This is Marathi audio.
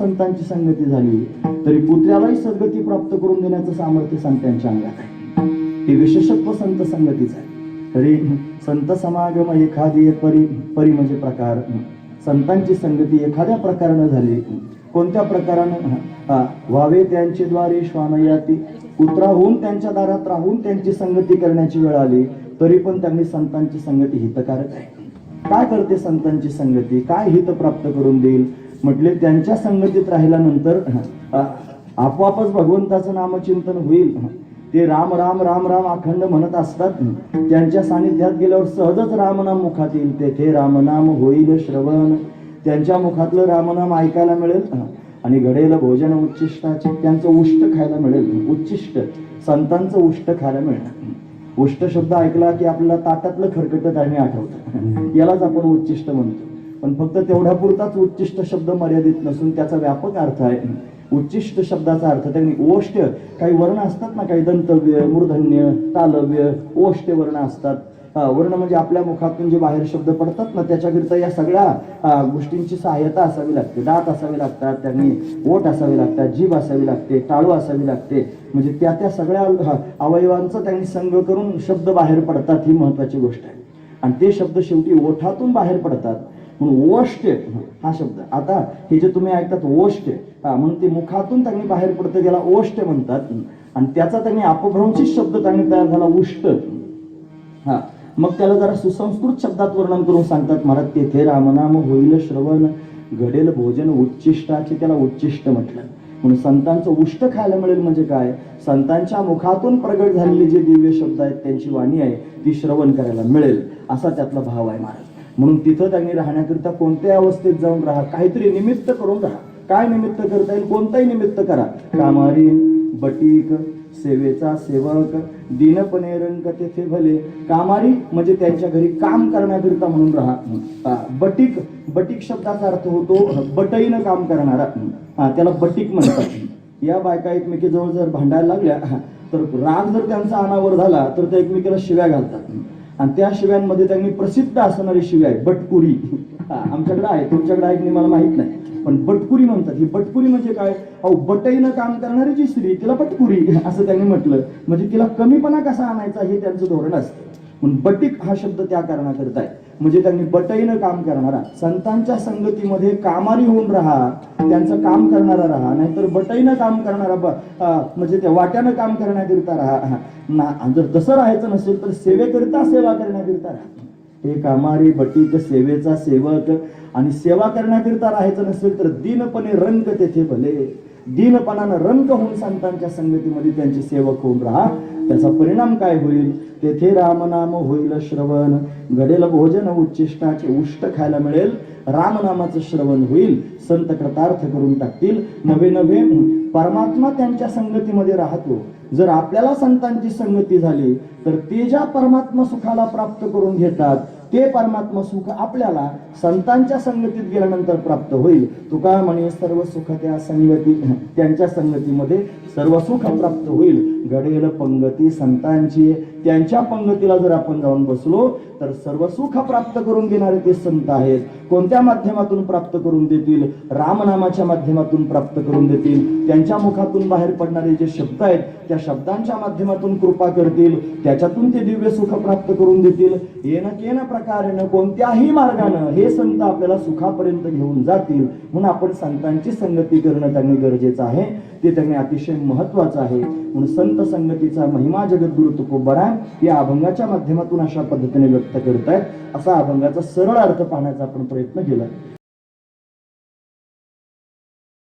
संतांची संगती झाली. तरी पुत्र्यालाही सद्गती प्राप्त करून देण्याचं सामर्थ्य संतांच्या अंगात आहे. हे विशेषत्व संत संगतीच आहे. तरी संत समागम एखादी परी परी म्हणजे प्रकार. संतांची संगती एखाद्या प्रकारानं झाली. कोणत्या प्रकारानं? व्हावे त्यांचे द्वारे श्वानयाती. उतराहून त्यांच्या दारात राहून त्यांची संगती करण्याची वेळ आली तरी पण त्यांनी संतांची संगती हितकारक आहे. काय करते संतांची संगती? काय हित प्राप्त करून देईल? म्हटले त्यांच्या संगतीत राहिल्यानंतर आपोआपच भगवंताचं नामचिंतन होईल. ते राम राम राम राम अखंड म्हणत असतात. त्यांच्या सानिध्यात गेल्यावर सहजच रामनाम मुखात येईल. तेथे रामनाम होईल श्रवण. त्यांच्या मुखातलं रामनाम ऐकायला मिळेल. आणि घडेल भोजन उच्चिष्टाचे त्यांचं उष्ट खायला मिळेल. उच्चिष्ट संतांचं उष्ट खायला मिळणार उष्ट शब्द ऐकला की आपल्याला ताटातलं खरकट आणि आठवतं. यालाच आपण उच्चिष्ट म्हणतो. पण फक्त तेवढ्यापुरताच उच्चिष्ट शब्द मर्यादित नसून त्याचा व्यापक अर्थ आहे. उच्चिष्ट शब्दाचा अर्थ त्यांनी ओष्ट काही वर्ण असतात ना काही दंतव्य मूर्धन्य तालव्य ओष्ट वर्ण असतात. वर्ण म्हणजे आपल्या मुखातून जे बाहेर शब्द पडतात ना त्याच्याकरिता या सगळ्या गोष्टींची सहाय्यता असावी लागते. दात असावे लागतात त्यांनी ओठ असावी लागतात जीभ असावी लागते टाळू असावी लागते. म्हणजे त्या त्या सगळ्या अवयवांचा त्यांनी संग करून शब्द बाहेर पडतात ही महत्वाची गोष्ट आहे. आणि ते शब्द शेवटी ओठातून बाहेर पडतात. म्हणून ओष्ट हा शब्द. आता हे जे तुम्ही ऐकतात ओष्ट हा म्हणून ते मुखातून त्यांनी बाहेर पडतं त्याला ओष्ट म्हणतात. आणि त्याचा त्यांनी अपभ्रंशित शब्द त्यांनी तयार झाला उष्ट. हा मग त्याला जरा सुसंस्कृत शब्दात वर्णन करून सांगतात महाराज तेथे रामनाम होईल श्रवण घडेल भोजन उच्चिष्टाचे त्याला उच्चिष्ट म्हटलं. म्हणून संतांचं उष्ट खायला मिळेल म्हणजे काय? संतांच्या मुखातून प्रगट झालेले जे दिव्य शब्द आहेत त्यांची वाणी आहे ती श्रवण करायला मिळेल. असा त्यातला भाव आहे महाराज. म्हणून तिथं त्यांनी राहण्याकरिता कोणत्याही अवस्थेत जाऊन राहा. काहीतरी निमित्त करून राहा. काय निमित्त करता येईल? कोणताही निमित्त करा. कामारी बटीक सेवेचा सेवक दिनपणे रंग तेथे भले. कामारी म्हणजे त्यांच्या घरी काम करण्याकरिता म्हणून राहा. बटीक बटीक शब्दाचा अर्थ होतो बटईनं काम करणारा. हा त्याला बटीक म्हणतात. या बायका एकमेकीजवळ जर भांडायला लागल्या तर राग जर त्यांचा अनावर झाला तर त्या एकमेकीला शिव्या घालतात. आणि त्या शिव्यांमध्ये त्यांनी प्रसिद्ध असणारी शिव्या आहे बटकुरी. हा, आमच्याकडे आहे तुमच्याकडे आहे की मला माहीत नाही. पण बटकुरी म्हणतात. ही बटकुरी म्हणजे काय? अहो बटईनं काम करणारी जी स्त्री तिला बटकुरी असं त्यांनी म्हटलं. म्हणजे तिला कमीपणा कसा आणायचा हे त्यांचं धोरण असतं. म्हणून बटिक हा शब्द त्या कारणाकरता आहे. म्हणजे त्यांनी बटईनं काम करणारा संतांच्या संगतीमध्ये कामारी होऊन राहा त्यांचं काम करणारा राहा नाहीतर बटईनं काम करणारा म्हणजे त्या वाट्यानं काम करण्याकरिता राहा. ना जर तसं राहायचं नसेल तर सेवेकरिता सेवा करण्याकरिता राहा. हे कामारी बटीक सेवेचा सेवक आणि सेवा करण्याकरिता राहायचं नसेल तर दिनपणे रंग तेथे भले. दीनपणानं रंग होऊन संतांच्या संगतीमध्ये त्यांचे सेवक होऊन राहा. त्याचा परिणाम काय होईल? तेथे रामनाम होईल श्रवण. घडेल भोजन उच्चिष्टाचे उष्ट खायला मिळेल. रामनामाचं श्रवण होईल. संत कृतार्थ करून टाकतील. नवे नवे परमात्मा त्यांच्या संगतीमध्ये राहतो. जर आपल्याला संतांची संगती झाली तर ते ज्या परमात्मा सुखाला प्राप्त करून घेतात ते परमात्मा सुख आपल्याला संतांच्या संगतीत गेल्यानंतर प्राप्त होईल. तुका म्हणे सर्व सुख त्या संगती त्यांच्या संगतीमध्ये सर्व सुख प्राप्त होईल. घडेल पंगती संतांची. त्यांच्या पंगतीला जर आपण जाऊन बसलो तर सर्व सुख प्राप्त करून घेणारे ते संत आहेत. कोणत्या माध्यमातून प्राप्त करून देतील? रामनामाच्या माध्यमातून प्राप्त करून देतील. त्यांच्या मुखातून बाहेर पडणारे जे शब्द आहेत त्या शब्दांच्या माध्यमातून कृपा करतील. त्याच्यातून ते दिव्य सुख प्राप्त करून देतील. येन केन प्रकारेनं कोणत्याही मार्गानं हे संत आपल्याला सुखापर्यंत घेऊन जातील. म्हणून आपण संतांची संगती करणं त्यांनी गरजेचं आहे. ते त्यांनी अतिशय महत्वाचं आहे. म्हणून संत संगतीचा महिमा जगद्गुरु तुकोबरा या अभंगाच्या माध्यमातून अशा पद्धतीने व्यक्त करतायत असा अभंगाचा सरळ अर्थ पाहण्याचा आपण प्रयत्न केला.